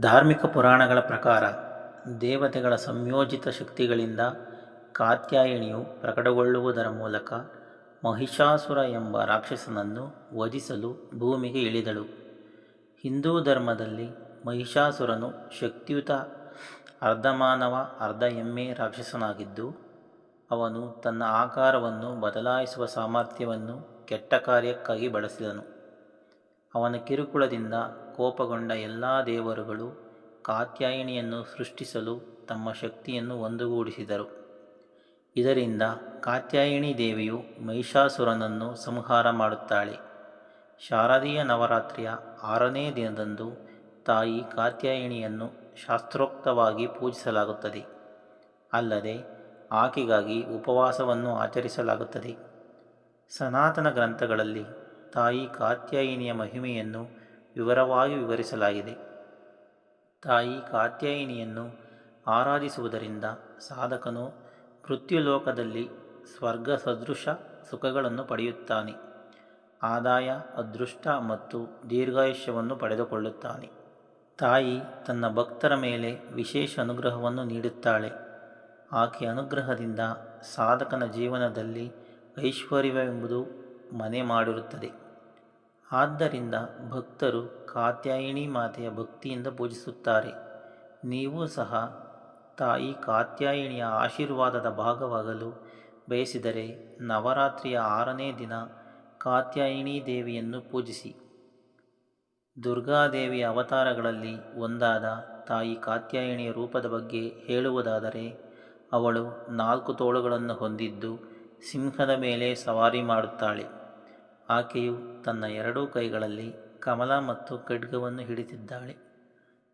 ಧಾರ್ಮಿಕ ಪುರಾಣಗಳ ಪ್ರಕಾರ ದೇವತೆಗಳ ಸಂಯೋಜಿತ ಶಕ್ತಿಗಳಿಂದ ಕಾತ್ಯಾಯಿಣಿಯು ಪ್ರಕಟಗೊಳ್ಳುವುದರ ಮೂಲಕ ಮಹಿಷಾಸುರ ಎಂಬ ರಾಕ್ಷಸನನ್ನು ವಧಿಸಲು ಭೂಮಿಗೆ ಇಳಿದಳು. ಹಿಂದೂ ಧರ್ಮದಲ್ಲಿ ಮಹಿಷಾಸುರನು ಶಕ್ತಿಯುತ, ಅರ್ಧಮಾನವ, ಅರ್ಧ ಎಮ್ಮೆ ರಾಕ್ಷಸನಾಗಿದ್ದು, ಅವನು ತನ್ನ ಆಕಾರವನ್ನು ಬದಲಾಯಿಸುವ ಸಾಮರ್ಥ್ಯವನ್ನು ಕೆಟ್ಟ ಕಾರ್ಯಕ್ಕಾಗಿ ಬಳಸಿದನು. ಅವನ ಕಿರುಕುಳದಿಂದ ಕೋಪಗೊಂಡ ಎಲ್ಲ ದೇವರುಗಳು ಕಾತ್ಯಾಯಿನಿಯನ್ನು ಸೃಷ್ಟಿಸಲು ತಮ್ಮ ಶಕ್ತಿಯನ್ನು ಒಂದುಗೂಡಿಸಿದರು. ಇದರಿಂದ ಕಾತ್ಯಾಯಿಣಿ ದೇವಿಯು ಮಹಿಷಾಸುರನನ್ನು ಸಂಹಾರ ಮಾಡುತ್ತಾಳೆ. ಶಾರದೀಯ ನವರಾತ್ರಿಯ ಆರನೇ ದಿನದಂದು ತಾಯಿ ಕಾತ್ಯಾಯಿನಿಯನ್ನು ಶಾಸ್ತ್ರೋಕ್ತವಾಗಿ ಪೂಜಿಸಲಾಗುತ್ತದೆ. ಅಲ್ಲದೆ ಆಕೆಗಾಗಿ ಉಪವಾಸವನ್ನು ಆಚರಿಸಲಾಗುತ್ತದೆ. ಸನಾತನ ಗ್ರಂಥಗಳಲ್ಲಿ ತಾಯಿ ಕಾತ್ಯಾಯಿನಿಯ ಮಹಿಮೆಯನ್ನು ವಿವರವಾಗಿ ವಿವರಿಸಲಾಗಿದೆ. ತಾಯಿ ಕಾತ್ಯಾಯಿನಿಯನ್ನು ಆರಾಧಿಸುವುದರಿಂದ ಸಾಧಕನು ಮೃತ್ಯುಲೋಕದಲ್ಲಿ ಸ್ವರ್ಗ ಸದೃಶ ಸುಖಗಳನ್ನು ಪಡೆಯುತ್ತಾನೆ. ಆದಾಯ, ಅದೃಷ್ಟ ಮತ್ತು ದೀರ್ಘಾಯುಷ್ಯವನ್ನು ಪಡೆದುಕೊಳ್ಳುತ್ತಾನೆ. ತಾಯಿ ತನ್ನ ಭಕ್ತರ ಮೇಲೆ ವಿಶೇಷ ಅನುಗ್ರಹವನ್ನು ನೀಡುತ್ತಾಳೆ. ಆಕೆ ಅನುಗ್ರಹದಿಂದ ಸಾಧಕನ ಜೀವನದಲ್ಲಿ ಐಶ್ವರ್ಯವೆಂಬುದು ಮನೆ ಮಾಡಿರುತ್ತದೆ. ಆದ್ದರಿಂದ ಭಕ್ತರು ಕಾತ್ಯಾಯಿಣಿ ಮಾತೆಯ ಭಕ್ತಿಯಿಂದ ಪೂಜಿಸುತ್ತಾರೆ. ನೀವು ಸಹ ತಾಯಿ ಕಾತ್ಯಾಯಿನಿಯ ಆಶೀರ್ವಾದದ ಭಾಗವಾಗಲು ಬಯಸಿದರೆ ನವರಾತ್ರಿಯ ಆರನೇ ದಿನ ಕಾತ್ಯಾಯಿನಿ ದೇವಿಯನ್ನು ಪೂಜಿಸಿ. ದುರ್ಗಾದೇವಿಯ ಅವತಾರಗಳಲ್ಲಿ ಒಂದಾದ ತಾಯಿ ಕಾತ್ಯಾಯಿನಿಯ ರೂಪದ ಬಗ್ಗೆ ಹೇಳುವುದಾದರೆ, ಅವಳು ನಾಲ್ಕು ತೋಳುಗಳನ್ನು ಹೊಂದಿದ್ದು ಸಿಂಹದ ಮೇಲೆ ಸವಾರಿ ಮಾಡುತ್ತಾಳೆ. ಆಕೆಯು ತನ್ನ ಎರಡೂ ಕೈಗಳಲ್ಲಿ ಕಮಲ ಮತ್ತು ಖಡ್ಗವನ್ನು ಹಿಡಿದಿದ್ದಾಳೆ.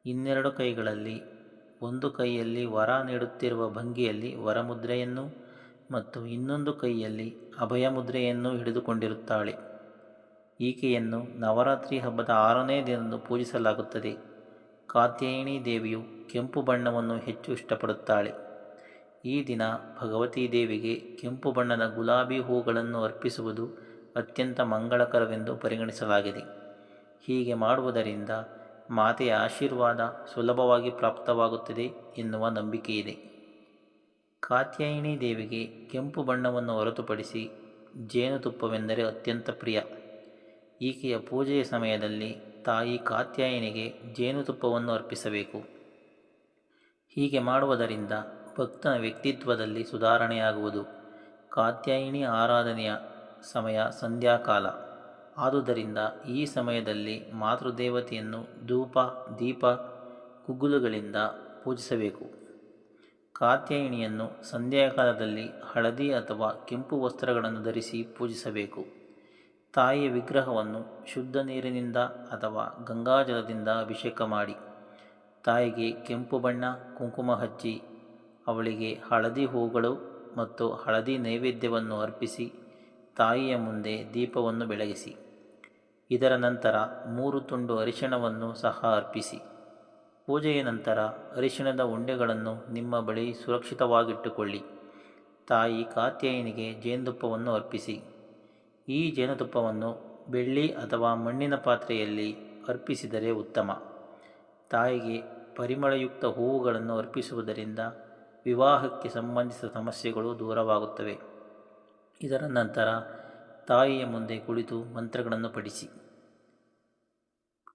ಇನ್ನೆರಡು ಕೈಗಳಲ್ಲಿ ಒಂದು ಕೈಯಲ್ಲಿ ವರ ನೀಡುತ್ತಿರುವ ಭಂಗಿಯಲ್ಲಿ ವರಮುದ್ರೆಯನ್ನು ಮತ್ತು ಇನ್ನೊಂದು ಕೈಯಲ್ಲಿ ಅಭಯ ಮುದ್ರೆಯನ್ನು ಹಿಡಿದುಕೊಂಡಿರುತ್ತಾಳೆ. ಈಕೆಯನ್ನು ನವರಾತ್ರಿ ಹಬ್ಬದ ಆರನೇ ದಿನದಂದು ಪೂಜಿಸಲಾಗುತ್ತದೆ. ಕಾತ್ಯಾಯಿನಿ ದೇವಿಯು ಕೆಂಪು ಬಣ್ಣವನ್ನು ಹೆಚ್ಚು ಇಷ್ಟಪಡುತ್ತಾಳೆ. ಈ ದಿನ ಭಗವತೀ ದೇವಿಗೆ ಕೆಂಪು ಬಣ್ಣದ ಗುಲಾಬಿ ಹೂಗಳನ್ನು ಅರ್ಪಿಸುವುದು ಅತ್ಯಂತ ಮಂಗಳಕರವೆಂದು ಪರಿಗಣಿಸಲಾಗಿದೆ. ಹೀಗೆ ಮಾಡುವುದರಿಂದ ಮಾತೆಯ ಆಶೀರ್ವಾದ ಸುಲಭವಾಗಿ ಪ್ರಾಪ್ತವಾಗುತ್ತದೆ ಎನ್ನುವ ನಂಬಿಕೆಯಿದೆ. ಕಾತ್ಯಾಯಿನಿ ದೇವಿಗೆ ಕೆಂಪು ಬಣ್ಣವನ್ನು ಹೊರತುಪಡಿಸಿ ಜೇನುತುಪ್ಪವೆಂದರೆ ಅತ್ಯಂತ ಪ್ರಿಯ. ಈಕೆಯ ಪೂಜೆಯ ಸಮಯದಲ್ಲಿ ತಾಯಿ ಕಾತ್ಯಾಯಿನಿಗೆ ಜೇನುತುಪ್ಪವನ್ನು ಅರ್ಪಿಸಬೇಕು. ಹೀಗೆ ಮಾಡುವುದರಿಂದ ಭಕ್ತನ ವ್ಯಕ್ತಿತ್ವದಲ್ಲಿ ಸುಧಾರಣೆಯಾಗುವುದು. ಕಾತ್ಯಾಯಿನಿ ಆರಾಧನೆಯ ಸಮಯ ಸಂಧ್ಯಾಕಾಲ. ಆದುದರಿಂದ ಈ ಸಮಯದಲ್ಲಿ ಮಾತೃದೇವತೆಯನ್ನು ಧೂಪ, ದೀಪ, ಕುಗ್ಗುಲುಗಳಿಂದ ಪೂಜಿಸಬೇಕು. ಕಾತ್ಯಾಯಿಣಿಯನ್ನು ಸಂಧ್ಯಾಕಾಲದಲ್ಲಿ ಹಳದಿ ಅಥವಾ ಕೆಂಪು ವಸ್ತ್ರಗಳನ್ನು ಧರಿಸಿ ಪೂಜಿಸಬೇಕು. ತಾಯಿಯ ವಿಗ್ರಹವನ್ನು ಶುದ್ಧ ನೀರಿನಿಂದ ಅಥವಾ ಗಂಗಾಜಲದಿಂದ ಅಭಿಷೇಕ ಮಾಡಿ. ತಾಯಿಗೆ ಕೆಂಪು ಬಣ್ಣ, ಕುಂಕುಮ ಹಚ್ಚಿ, ಅವಳಿಗೆ ಹಳದಿ ಹೂಗಳು ಮತ್ತು ಹಳದಿ ನೈವೇದ್ಯವನ್ನು ಅರ್ಪಿಸಿ ತಾಯಿಯ ಮುಂದೆ ದೀಪವನ್ನು ಬೆಳಗಿಸಿ. ಇದರ ನಂತರ ಮೂರು ತುಂಡು ಅರಿಶಿಣವನ್ನು ಸಹ ಅರ್ಪಿಸಿ. ಪೂಜೆಯ ನಂತರ ಅರಿಶಿಣದ ಉಂಡೆಗಳನ್ನು ನಿಮ್ಮ ಬಳಿ ಸುರಕ್ಷಿತವಾಗಿಟ್ಟುಕೊಳ್ಳಿ. ತಾಯಿ ಕಾತ್ಯಾಯಿನಿಗೆ ಜೇನುತುಪ್ಪವನ್ನು ಅರ್ಪಿಸಿ. ಈ ಜೇನುತುಪ್ಪವನ್ನು ಬೆಳ್ಳಿ ಅಥವಾ ಮಣ್ಣಿನ ಪಾತ್ರೆಯಲ್ಲಿ ಅರ್ಪಿಸಿದರೆ ಉತ್ತಮ. ತಾಯಿಗೆ ಪರಿಮಳಯುಕ್ತ ಹೂವುಗಳನ್ನು ಅರ್ಪಿಸುವುದರಿಂದ ವಿವಾಹಕ್ಕೆ ಸಂಬಂಧಿಸಿದ ಸಮಸ್ಯೆಗಳು ದೂರವಾಗುತ್ತವೆ. ಇದರ ನಂತರ ತಾಯಿಯ ಮುಂದೆ ಕುಳಿತು ಮಂತ್ರಗಳನ್ನು ಪಠಿಸಿ.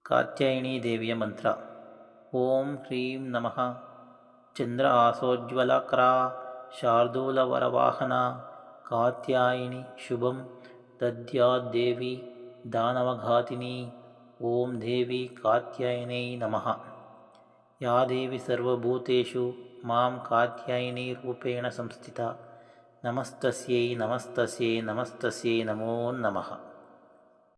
ಕಾತ್ಯಾಯಿಣಿ ದೇವಿಯ ಮಂತ್ರ, ಓಂ ಹ್ರೀಂ ನಮಃ. ಚಂದ್ರ ಆಸೋಜ್ವಲಕ್ರ ಶಾರ್ದೂಲವರವಾಹನ, ಕಾತ್ಯಾಯಿನಿ ಶುಭಂ ದದ್ಯಾದ್ದೇವಿ ದಾನವಘಾತಿನಿ, ಓಂ ದೇವಿ ಕಾತ್ಯಾಯಿನೈ ನಮಃ. ಯಾ ದೇವಿ ಸರ್ವಭೂತೇಷು, ಮಾಂ ಕಾತ್ಯಾಯಿನಿ ರೂಪೇಣ ಸಂಸ್ಥಿತ. ನಮಸ್ತಸ್ಯೈ ನಮಸ್ತಸ್ಯೈ ನಮಸ್ತಸ್ಯೈ ನಮೋ ನಮಃ